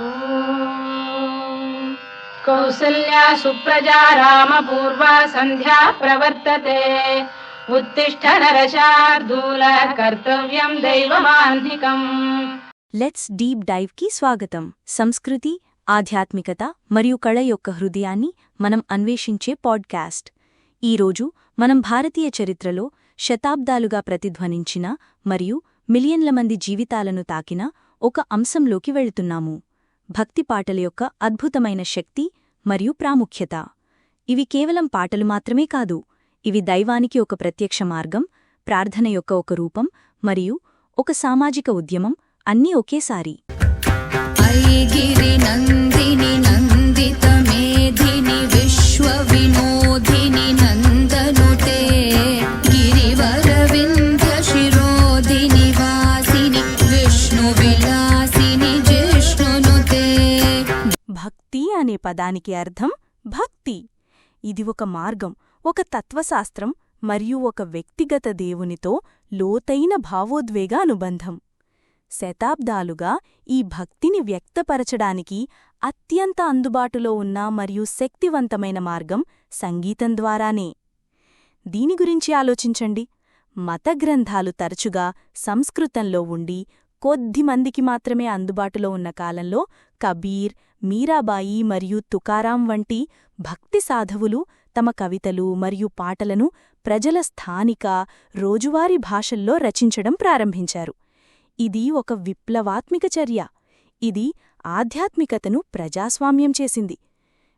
ॐ कौसल्या सुप्रजा रामपूर्वा सन्ध्या प्रवर्तते उत्तिष्ठ नरशार्दूल कर्तव्यं दैवमान्धिकम् లెట్స్ డీప్ డైవ్కి స్వాగతం సంస్కృతి ఆధ్యాత్మికత మరియు కళ యొక్క హృదయాన్ని మనం అన్వేషించే పాడ్కాస్ట్ ఈరోజు మనం భారతీయ చరిత్రలో శతాబ్దాలుగా ప్రతిధ్వనించిన మరియు మిలియన్ల మంది జీవితాలను తాకిన ఒక అంశంలోకి వెళుతున్నాము భక్తి పాటల యొక్క అద్భుతమైన శక్తి మరియు ప్రాముఖ్యత. ఇవి కేవలం పాటలు మాత్రమే కాదు ఇవి దైవానికి ఒక ప్రత్యక్ష మార్గం ప్రార్థన యొక్క ఒక రూపం మరియు ఒక సామాజిక ఉద్యమం అన్నీ ఒకేసారి. నందిని నంది పదానికి అర్థం భక్తి. ఇది ఒక మార్గం ఒక తత్వశాస్త్రం మరియు ఒక వ్యక్తిగత దేవునితో లోతైన భావోద్వేగ అనుబంధం. శతాబ్దాలుగా ఈ భక్తిని వ్యక్తపరచడానికి అత్యంత అందుబాటులో ఉన్న మరియు శక్తివంతమైన మార్గం సంగీతం ద్వారానే. దీని గురించి ఆలోచించండి. మత గ్రంథాలు తరచుగా సంస్కృతంలో ఉండి కొద్దిమందికి మాత్రమే అందుబాటులో ఉన్న కాలంలో కబీర్ మీరాబాయి మరియు తుకారాం వంటి భక్తి సాధవులు తమ కవితలు మరియు పాటలను ప్రజల స్థానిక రోజువారీ భాషల్లో రచించడం ప్రారంభించారు. ఇది ఒక విప్లవాత్మిక చర్య. ఇది ఆధ్యాత్మికతను ప్రజాస్వామ్యం చేసింది.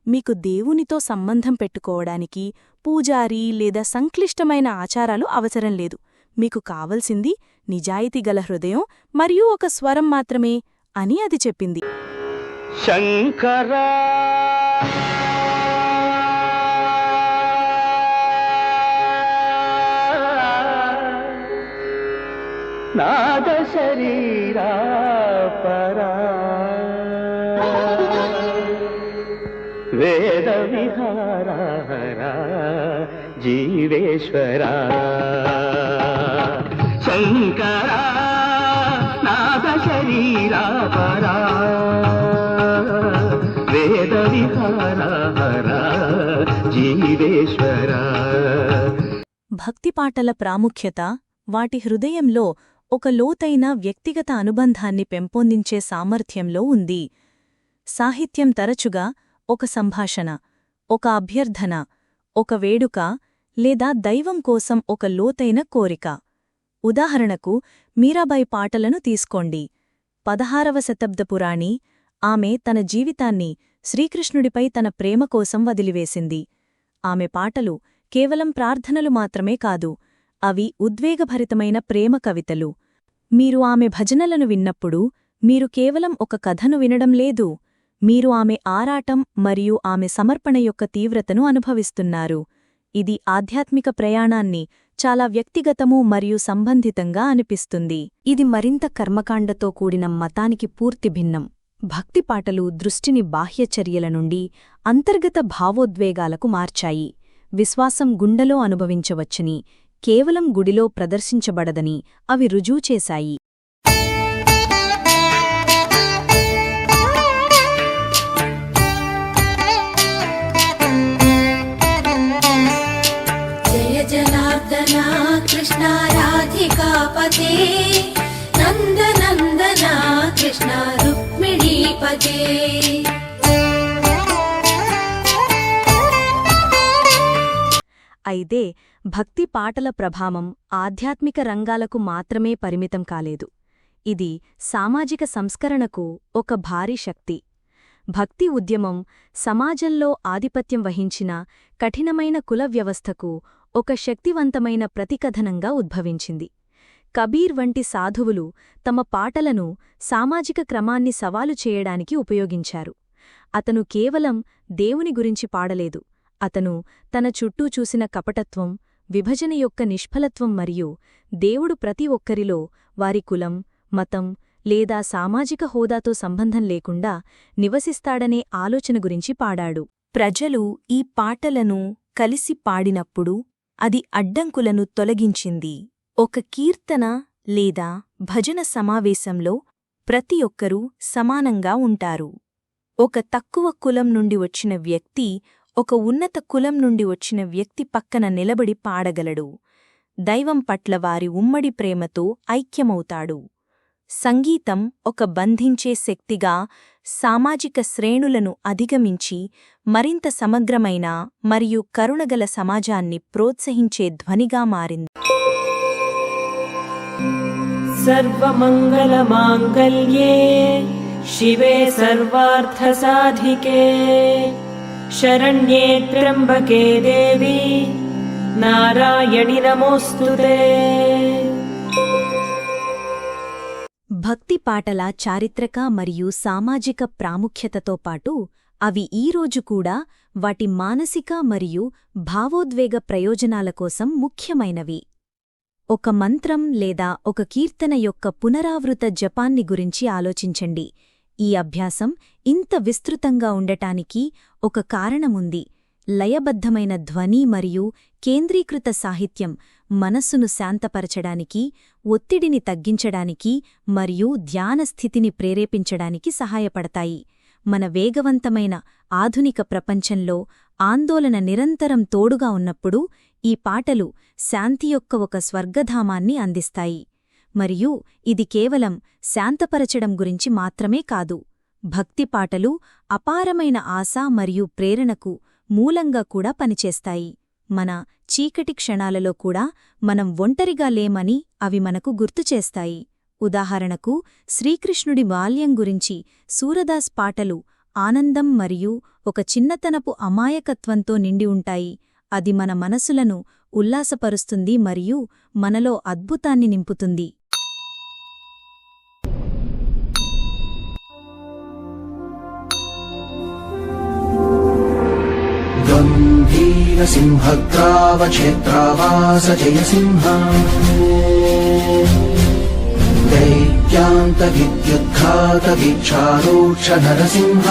మీకు దేవునితో సంబంధం పెట్టుకోవడానికి పూజారి లేదా సంక్లిష్టమైన ఆచారాలు అవసరం లేదు. మీకు కావలసింది నిజాయితీ గల హృదయం మరియు ఒక స్వరం మాత్రమే అని అది చెప్పింది. శంకరా! నాద శరీరా పరా. వేద విహారా జీవేశ్వరా. శంకరా నాద శరీరా పరా. వేద విహారా భక్తి పాటల ప్రాముఖ్యత వాటి హృదయంలో ఒక లోతైన వ్యక్తిగత అనుబంధాన్ని పెంపొందించే సామర్థ్యంలో ఉంది. సాహిత్యం తరచుగా ఒక సంభాషణ ఒక అభ్యర్థన ఒక వేడుక లేదా దైవం కోసం ఒక లోతైన కోరిక. ఉదాహరణకు మీరాబాయి పాటలను తీసుకోండి. పదహారవ శతాబ్ద పురాణి ఆమె తన జీవితాన్ని శ్రీకృష్ణుడిపై తన ప్రేమ కోసం వదిలివేసింది. ఆమె పాటలు కేవలం ప్రార్థనలు మాత్రమే కాదు అవి ఉద్వేగభరితమైన ప్రేమ కవితలు. మీరు ఆమె భజనలను విన్నప్పుడు మీరు కేవలం ఒక కథను వినడం లేదు. మీరు ఆమె ఆరాటం మరియు ఆమె సమర్పణ యొక్క తీవ్రతను అనుభవిస్తున్నారు. ఇది ఆధ్యాత్మిక ప్రయాణాన్ని చాలా వ్యక్తిగతము మరియు సంబంధితంగా అనిపిస్తుంది. ఇది మరింత కర్మకాండతో కూడిన మతానికి పూర్తి భిన్నం. భక్తి పాటలు దృష్టిని బాహ్యచర్యల నుండి అంతర్గత భావోద్వేగాలకు మార్చాయి. విశ్వాసం గుండెలో అనుభవించవచ్చని కేవలం గుడిలో ప్రదర్శించబడదని అవి రుజువు చేశాయి. जनार्दना कृष्णा राधिकापते नन्दनन्दना कृष्णा रुक्मिणीपते అయితే భక్తి పాటల ప్రభావం ఆధ్యాత్మిక రంగాలకు మాత్రమే పరిమితం కాలేదు ఇది సామాజిక సంస్కరణకు ఒక భారీ శక్తి భక్తి ఉద్యమం సమాజంలో ఆధిపత్యం వహించిన కఠినమైన కుల వ్యవస్థకు ఒక శక్తివంతమైన ప్రతికథనంగా ఉద్భవించింది. కబీర్ వంటి సాధువులు తమ పాటలను సామాజిక క్రమాన్ని సవాలు చేయడానికి ఉపయోగించారు. అతను కేవలం దేవుని గురించి పాడలేదు. అతను తన చుట్టూ చూసిన కపటత్వం విభజన యొక్క నిష్ఫలత్వం మరియు దేవుడు ప్రతి ఒక్కరిలో వారి కులం మతం లేదా సామాజిక హోదాతో సంబంధం లేకుండా నివసిస్తాడనే ఆలోచన గురించి పాడాడు. ప్రజలు ఈ పాటలను కలిసి పాడినప్పుడు అది అడ్డంకులను తొలగించింది. ఒక కీర్తన లేదా భజన సమావేశంలో ప్రతి ఒక్కరూ సమానంగా ఉంటారు. ఒక తక్కువ కులం నుండి వచ్చిన వ్యక్తి ఒక ఉన్నత కులం నుండి వచ్చిన వ్యక్తి పక్కన నిలబడి పాడగలడు. దైవం పట్ల వారి ఉమ్మడి ప్రేమతో ఐక్యమవుతాడు. సంగీతం ఒక బంధించే శక్తిగా సామాజిక శ్రేణులను అధిగమించి మరింత సమగ్రమైన మరియు కరుణగల సమాజాన్ని ప్రోత్సహించే ధ్వనిగా మారింది. సర్వమంగళమాంగళ్యే శివే సర్వార్థసాధికే. శరణ్యే త్ర్యంబకే దేవి నారాయణి నమోస్తుతే. భక్తి పాటల చారిత్రక మరియు సామాజిక ప్రాముఖ్యతతో పాటు అవి ఈరోజు కూడా వాటి మానసిక మరియు భావోద్వేగ ప్రయోజనాల కోసం ముఖ్యమైనవి. ఒక మంత్రం లేదా ఒక కీర్తన యొక్క పునరావృత జపాన్ని గురించి ఆలోచించండి. ఈ అభ్యాసం ఇంత విస్తృతంగా ఉండటానికి ఒక కారణముంది. లయబద్ధమైన ధ్వని మరియు కేంద్రీకృత సాహిత్యం మనస్సును శాంతపరచడానికి ఒత్తిడిని తగ్గించడానికి మరియు ధ్యానస్థితిని ప్రేరేపించడానికి సహాయపడతాయి. మన వేగవంతమైన ఆధునిక ప్రపంచంలో ఆందోళన నిరంతరం తోడుగా ఉన్నప్పుడు ఈ పాటలు శాంతి యొక్క ఒక స్వర్గధామాన్ని అందిస్తాయి. మరియు ఇది కేవలం శాంతపరచడం గురించి మాత్రమే కాదు భక్తి పాటలు అపారమైన ఆశ మరియు ప్రేరణకు మూలంగా కూడా పనిచేస్తాయి. మన చీకటి క్షణాలలో కూడా మనం ఒంటరిగా లేమని అవి మనకు గుర్తుచేస్తాయి ఉదాహరణకు శ్రీకృష్ణుడి బాల్యం గురించి సూరదాస్ పాటలు ఆనందం మరియు ఒక చిన్నతనపు అమాయకత్వంతో నిండి ఉంటాయి. అది మన మనసులను ఉల్లాసపరుస్తుంది మరియు మనలో అద్భుతాన్ని నింపుతుంది. गम्भीरसिंहग्रावक्षेत्रावास जयसिंह दैत्यान्तविद्युद्घातवीक्षारोक्ष नरसिंह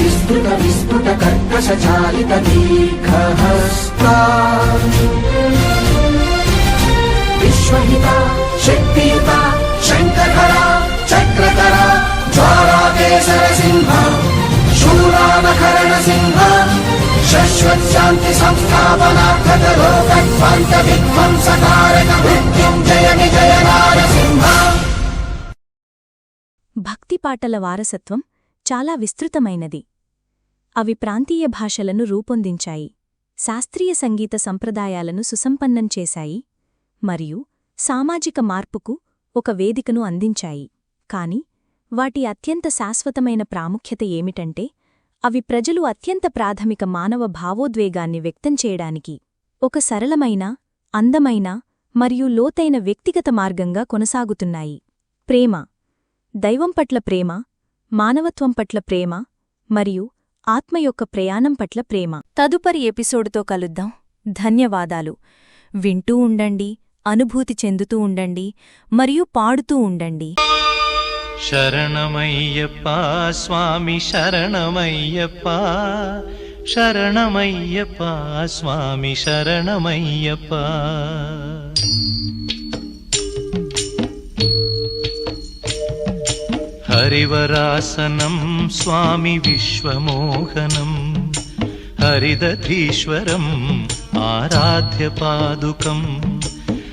विस्तृत विस्तृत कर्कशचालित दीर्घहस्ता विश्वहिता शक्तियुता शङ्करधरा चक्रधरा ज्वालाकेसरसिंह शूरानकरणसिंह शश्वत्शान्ति संस्थापनार्थक लोकध्वन्त विध्वंसकारक मृत्युञ्जय विजय नारसिंह భక్తి పాటల వారసత్వం చాలా విస్తృతమైనది అవి ప్రాంతీయ భాషలను రూపొందించాయి శాస్త్రీయ సంగీత సంప్రదాయాలను సుసంపన్నం చేశాయి మరియు సామాజిక మార్పుకు ఒక వేదికను అందించాయి కాని వాటి అత్యంత శాశ్వతమైన ప్రాముఖ్యత ఏమిటంటే అవి ప్రజలు అత్యంత ప్రాథమిక మానవ భావోద్వేగాన్ని వ్యక్తం చేయడానికి ఒక సరళమైన అందమైన మరియు లోతైన వ్యక్తిగత మార్గంగా కొనసాగుతున్నాయి. ప్రేమ దైవం పట్ల ప్రేమ మానవత్వం పట్ల ప్రేమ మరియు ఆత్మ యొక్క ప్రయాణం పట్ల ప్రేమ. తదుపరి ఎపిసోడ్తో కలుద్దాం. ధన్యవాదాలు. వింటూ ఉండండి అనుభూతి చెందుతూ ఉండండి మరియు పాడుతూ ఉండండి. சரணமையப்பா சுவாமி சரணமையப்பா சரணமையப்பா சுவாமி சரணமையப்பா. हरिवरासनं स्वामि विश्वमोहनं हरिदधीश्वरम् आराध्यपादुकम्